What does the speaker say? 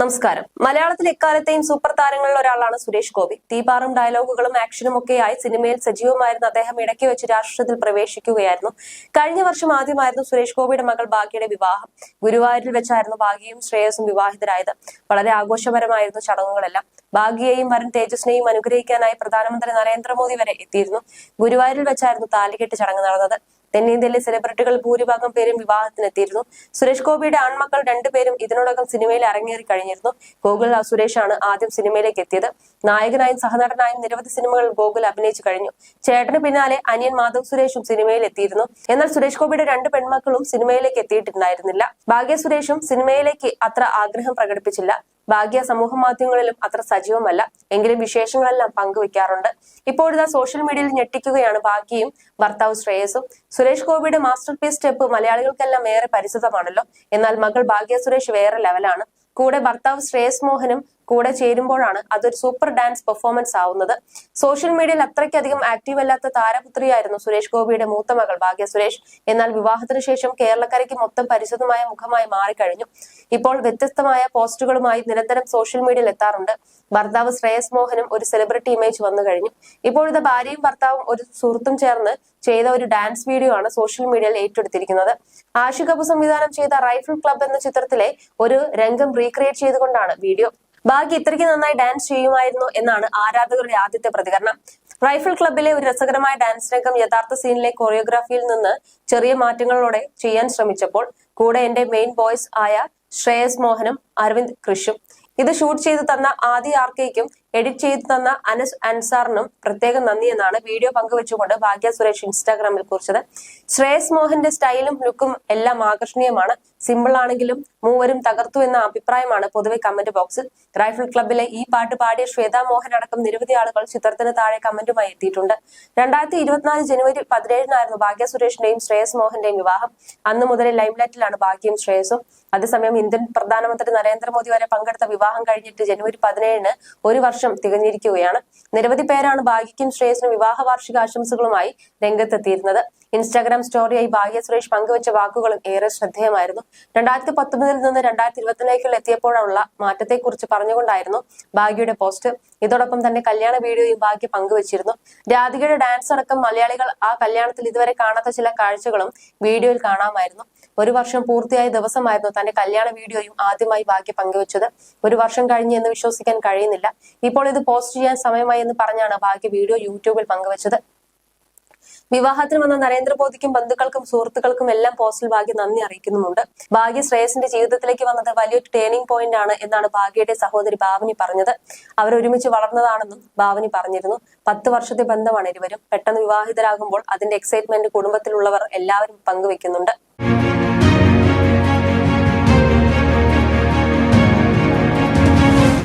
നമസ്കാരം. മലയാളത്തിൽ എക്കാലത്തെയും സൂപ്പർ താരങ്ങളിൽ ഒരാളാണ് സുരേഷ് ഗോപി. തീപാറും ഡയലോഗുകളും ആക്ഷനും ഒക്കെയായി സിനിമയിൽ സജീവമായിരുന്ന അദ്ദേഹം ഇടയ്ക്ക് വെച്ച് രാഷ്ട്രീയത്തിൽ പ്രവേശിക്കുകയായിരുന്നു. കഴിഞ്ഞ വർഷം ആദ്യമായിരുന്നു സുരേഷ് ഗോപിയുടെ മകൾ ഭാഗ്യയുടെ വിവാഹം. ഗുരുവായൂരിൽ വെച്ചായിരുന്നു ഭാഗ്യയും ശ്രേയസും വിവാഹിതരായത്. വളരെ ആഘോഷപരമായിരുന്നു ചടങ്ങുകളെല്ലാം. ഭാഗ്യയെയും വരൻ തേജസ്നെയും അനുഗ്രഹിക്കാനായി പ്രധാനമന്ത്രി നരേന്ദ്രമോദി വരെ എത്തിയിരുന്നു. ഗുരുവായൂരിൽ വെച്ചായിരുന്നു താലികെട്ട് ചടങ്ങ് നടന്നത്. തെന്നിന്ത്യയിലെ സെലിബ്രിറ്റികൾ ഭൂരിഭാഗം പേരും വിവാഹത്തിനെത്തിയിരുന്നു. സുരേഷ് ഗോപിയുടെ ആൺമക്കൾ രണ്ടുപേരും ഇതിനോടകം സിനിമയിൽ അരങ്ങേറി കഴിഞ്ഞിരുന്നു. ഗോകുൽ സുരേഷ് ആണ് ആദ്യം സിനിമയിലേക്ക് എത്തിയത്. നായകനായും സഹനടനായും നിരവധി സിനിമകൾ ഗോകുൽ അഭിനയിച്ചു കഴിഞ്ഞു. ചേട്ടന് പിന്നാലെ അനിയൻ മാധവ് സുരേഷും സിനിമയിൽ എത്തിയിരുന്നു. എന്നാൽ സുരേഷ് ഗോപിയുടെ രണ്ട് പെൺമക്കളും സിനിമയിലേക്ക് എത്തിയിട്ടുണ്ടായിരുന്നില്ല. ഭാഗ്യ സുരേഷും സിനിമയിലേക്ക് അത്ര ആഗ്രഹം പ്രകടിപ്പിച്ചില്ല. ഭാഗ്യ സമൂഹ മാധ്യമങ്ങളിലും അത്ര സജീവമല്ല. എങ്കിലും വിശേഷങ്ങളെല്ലാം പങ്കുവെക്കാറുണ്ട്. ഇപ്പോഴിതാ സോഷ്യൽ മീഡിയയിൽ ഞെട്ടിക്കുകയാണ് ഭാഗ്യയും ഭർത്താവ് ശ്രേയസും. സുരേഷ് ഗോപിയുടെ മാസ്റ്റർ പീസ് സ്റ്റെപ്പ് മലയാളികൾക്കെല്ലാം ഏറെ പരിചിതമാണല്ലോ. എന്നാൽ മകൾ ഭാഗ്യ സുരേഷ് വേറെ ലെവലാണ് കൂടെ ഭർത്താവ് ശ്രേയസ് മോഹനും കൂടെ ചേരുമ്പോഴാണ് അതൊരു സൂപ്പർ ഡാൻസ് പെർഫോമൻസ് ആവുന്നത്. സോഷ്യൽ മീഡിയയിൽ അത്രയ്ക്കധികം ആക്റ്റീവ് അല്ലാത്ത താരപുത്രിയായിരുന്നു സുരേഷ് ഗോപിയുടെ മൂത്ത മകൾ ഭാഗ്യ സുരേഷ്. എന്നാൽ വിവാഹത്തിന് ശേഷം കേരളക്കരയ്ക്ക് മൊത്തം പരിചിതമായ മുഖമായി മാറിക്കഴിഞ്ഞു. ഇപ്പോൾ വ്യത്യസ്തമായ പോസ്റ്റുകളുമായി നിരന്തരം സോഷ്യൽ മീഡിയയിൽ എത്താറുണ്ട്. ഭർത്താവ് ശ്രേയസ് മോഹനും ഒരു സെലിബ്രിറ്റി ഇമേജ് വന്നു കഴിഞ്ഞു. ഇപ്പോഴത്തെ ഭാര്യയും ഭർത്താവും ഒരു സുഹൃത്തും ചേർന്ന് ചെയ്ത ഒരു ഡാൻസ് വീഡിയോ ആണ് സോഷ്യൽ മീഡിയയിൽ ഏറ്റെടുത്തിരിക്കുന്നത്. ആഷിഖ് അബു സംവിധാനം ചെയ്ത റൈഫിൾ ക്ലബ് എന്ന ചിത്രത്തിലെ ഒരു രംഗം റീക്രിയേറ്റ് ചെയ്തുകൊണ്ടാണ് വീഡിയോ ഭാഗ്യ ഇത്രയ്ക്ക് നന്നായി ഡാൻസ് ചെയ്യുമായിരുന്നു എന്നാണ് ആരാധകരുടെ ആദ്യത്തെ പ്രതികരണം. റൈഫിൾ ക്ലബിലെ ഒരു രസകരമായ ഡാൻസ് രംഗം യഥാർത്ഥ സീനിലെ കൊറിയോഗ്രാഫിയിൽ നിന്ന് ചെറിയ മാറ്റങ്ങളോടെ ചെയ്യാൻ ശ്രമിച്ചപ്പോൾ കൂടെ എന്റെ മെയിൻ ബോയ്സ് ആയ ശ്രേയസ് മോഹനും അരവിന്ദ് കൃഷും ഇത് ഷൂട്ട് ചെയ്തു തന്ന ആദി ആർക്കേക്കും എഡിറ്റ് ചെയ്തു തന്ന അനസ് അൻസാറിനും പ്രത്യേകം നന്ദി എന്നാണ് വീഡിയോ പങ്കുവെച്ചുകൊണ്ട് ഭാഗ്യ സുരേഷ് ഇൻസ്റ്റാഗ്രാമിൽ കുറിച്ചത്. ശ്രേയസ് മോഹന്റെ സ്റ്റൈലും ലുക്കും എല്ലാം ആകർഷണീയമാണ്. സിമ്പിൾ ആണെങ്കിലും മൂവരും തകർത്തു എന്ന അഭിപ്രായമാണ് പൊതുവെ കമന്റ് ബോക്സിൽ. റൈഫിൾ ക്ലബിലെ ഈ പാട്ട് പാടിയ ശ്വേതാ മോഹൻ അടക്കം നിരവധി ആളുകൾ ചിത്രത്തിന് താഴെ കമന്റുമായി എത്തിയിട്ടുണ്ട്. രണ്ടായിരത്തി ഇരുപത്തിനാല് ജനുവരി പതിനേഴിനായിരുന്നു ഭാഗ്യ സുരേഷിന്റെയും ശ്രേയസ് മോഹന്റെയും വിവാഹം. അന്ന് മുതൽ ലൈംലൈറ്റിലാണ് ഭാഗ്യയും ശ്രേയസും. അതേസമയം ഇന്ത്യൻ പ്രധാനമന്ത്രി നരേന്ദ്രമോദി വരെ പങ്കെടുത്ത വിവാഹം കഴിഞ്ഞിട്ട് ജനുവരി പതിനേഴിന് ഒരു വർഷം തികഞ്ഞിരിക്കുകയാണ്. നിരവധി പേരാണ് ഭാഗ്യയ്ക്കും ശ്രേയസിനും വിവാഹ വാർഷിക ആശംസകളുമായി രംഗത്തെത്തിയിരുന്നത്. ഇൻസ്റ്റാഗ്രാം സ്റ്റോറിയായി ഭാഗ്യ സുരേഷ് പങ്കുവച്ച വാക്കുകളും ഏറെ ശ്രദ്ധേയമായിരുന്നു. രണ്ടായിരത്തി പത്തൊമ്പതിൽ നിന്ന് രണ്ടായിരത്തി ഇരുപത്തിലേക്കുള്ള എത്തിയപ്പോഴുള്ള മാറ്റത്തെക്കുറിച്ച് പറഞ്ഞുകൊണ്ടായിരുന്നു ഭാഗ്യയുടെ പോസ്റ്റ്. ഇതോടൊപ്പം തന്നെ കല്യാണ വീഡിയോയും ഭാഗ്യ പങ്കുവച്ചിരുന്നു. രാധികയുടെ ഡാൻസ് അടക്കം മലയാളികൾ ആ കല്യാണത്തിൽ ഇതുവരെ കാണാത്ത ചില കാഴ്ചകളും വീഡിയോയിൽ കാണാമായിരുന്നു. ഒരു വർഷം പൂർത്തിയായ ദിവസമായിരുന്നു തന്റെ കല്യാണ വീഡിയോയും ആദ്യമായി ഭാഗ്യ പങ്കുവച്ചത്. ഒരു വർഷം കഴിഞ്ഞ് എന്ന് വിശ്വസിക്കാൻ കഴിയുന്നില്ല. ഇപ്പോൾ ഇത് പോസ്റ്റ് ചെയ്യാൻ സമയമായി എന്ന് പറഞ്ഞാണ് ഭാഗ്യ വീഡിയോ യൂട്യൂബിൽ പങ്കുവച്ചത്. വിവാഹത്തിന് വന്ന നരേന്ദ്രമോദിക്കും ബന്ധുക്കൾക്കും സുഹൃത്തുക്കൾക്കും എല്ലാം പോസ്റ്റൽ ഭാഗ്യ നന്ദി അറിയിക്കുന്നുമുണ്ട്. ഭാഗ്യ ശ്രേയസിന്റെ ജീവിതത്തിലേക്ക് വന്നത് വലിയൊരു ടേണിംഗ് പോയിന്റ് ആണ് എന്നാണ് ഭാഗ്യയുടെ സഹോദരി ഭാവനി പറഞ്ഞത്. അവർ ഒരുമിച്ച് വളർന്നതാണെന്നും ഭാവനി പറഞ്ഞിരുന്നു. പത്ത് വർഷത്തെ ബന്ധമാണ് ഇരുവരും. പെട്ടെന്ന് വിവാഹിതരാകുമ്പോൾ അതിന്റെ എക്സൈറ്റ്മെന്റ് കുടുംബത്തിലുള്ളവർ എല്ലാവരും പങ്കുവെക്കുന്നുണ്ട്.